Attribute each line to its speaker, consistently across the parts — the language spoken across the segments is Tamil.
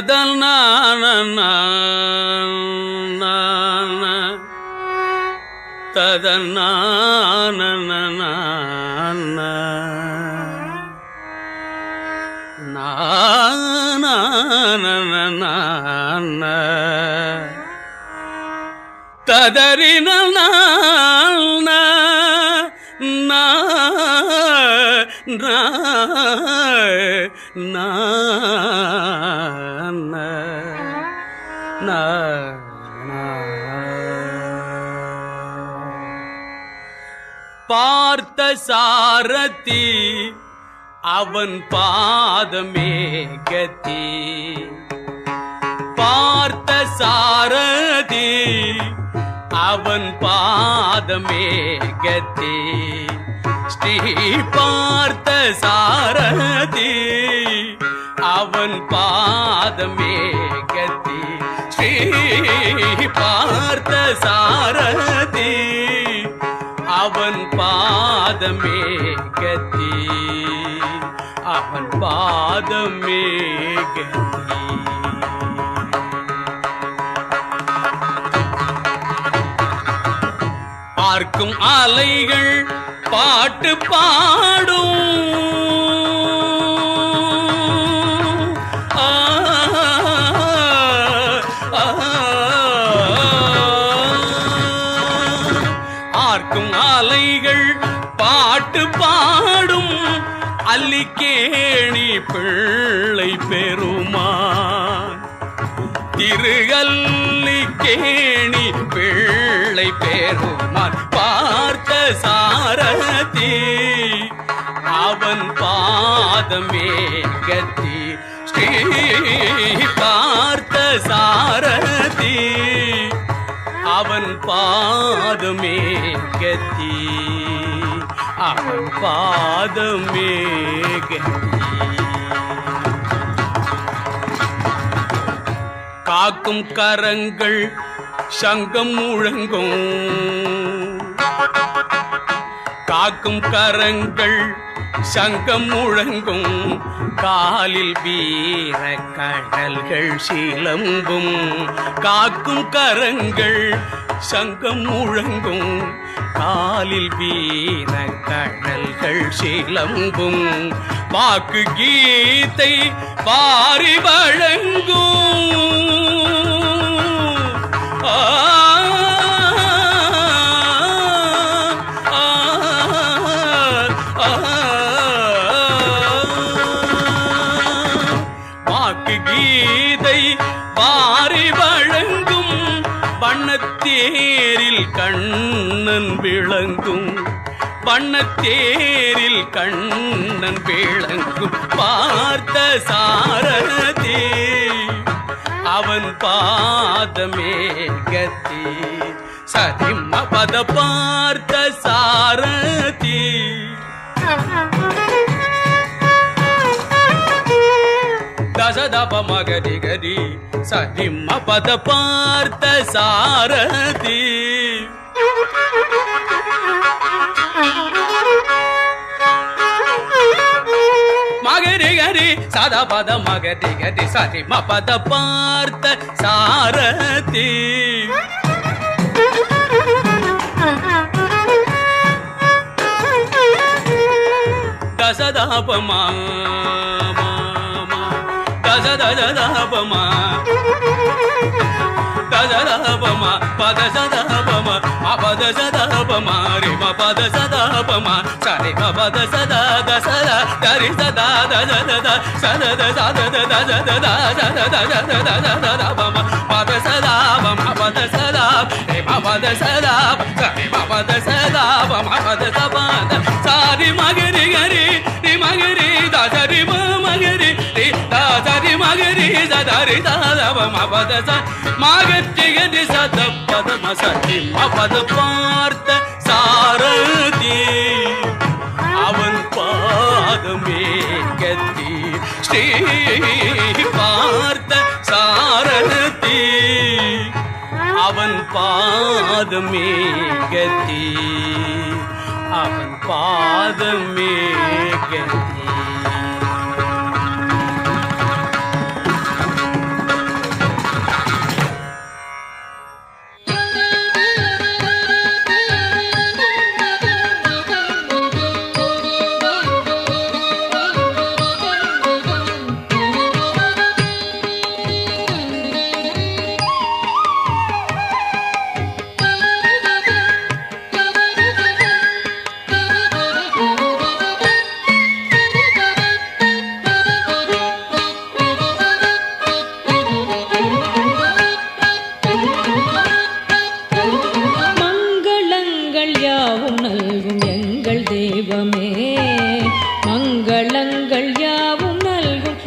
Speaker 1: ததனான ததனான ததறின பார்த்த சாரதி அவன் பாதமே கத்தி. பார்த்த சாரதி அவன் பாதமே கத்தி. ஸ்ரீ பார்த்த சாரதி அவன் பாதமே கத்தி ஸ்ரீ பார்த்த சாரதி அவன் பாதமே கத்தி அவன் பாதமே கத்தி பார்க்கும் அலைகள் பாட்டு பாடும். சாரதி அவன் பாதமே கத்தி ஸ்ரீ பார்த்த சாரதி அவன் பாதமே கத்தி அவன் பாதமே கத்தி காக்கும் கரங்கள் சங்கம் முழங்கும். காக்கும் கரங்கள் சங்கம் முழங்கும். காலில் வீர கடல்கள் சீலம்பும். காக்கும் கரங்கள் சங்கம் முழங்கும். காலில் வீர கடல்கள் சீலம்பும். வாக்கு கீத்தை பாரி வழங்கும். வண்ணத்தேரில் கண்ணன் விளங்கும். வண்ணத்தேரில் கண்ணன் விளங்கும். பார்த்த சாரதே அவன் பாதமே கத்தி சதிம்ம பத பார்த்த சாரதி தசதப மகதி கதி சரிம பத பார்த்த சாரதி. மகரி கரி சத பத மகதி கதி சதிம்ம பத பார்த்த சாரதி. தசதாபமா தசதபமா ததபமா பத சதபமா பத சதபமா ரி ம பத சதபமா சரி ம பத சத த சத தரி சத த சத த சத த சத த த சத த சத த சத த சத த பம பத சதபமா பத சத ரி ம பத சத சரி ம பத சதபமா சரி மகரி சதரி சதபமா பத ச மகத்திகதி சத பத மசதி மபத பார்த்த சாரதி அவன் பாதமே கத்தி ஸ்ரீ பார்த்த சாரதி அவன் பாதமே கத்தி அவன் பாதமே கத்தி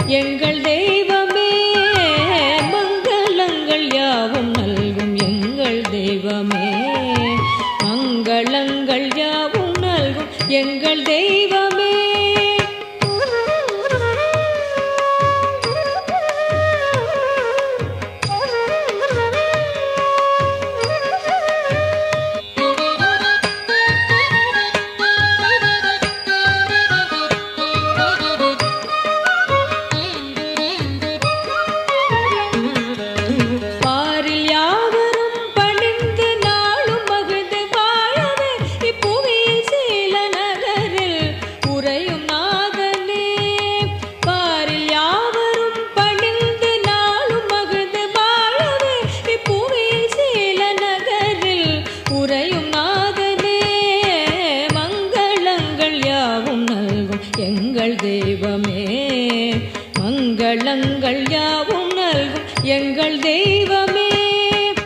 Speaker 2: எங்கள்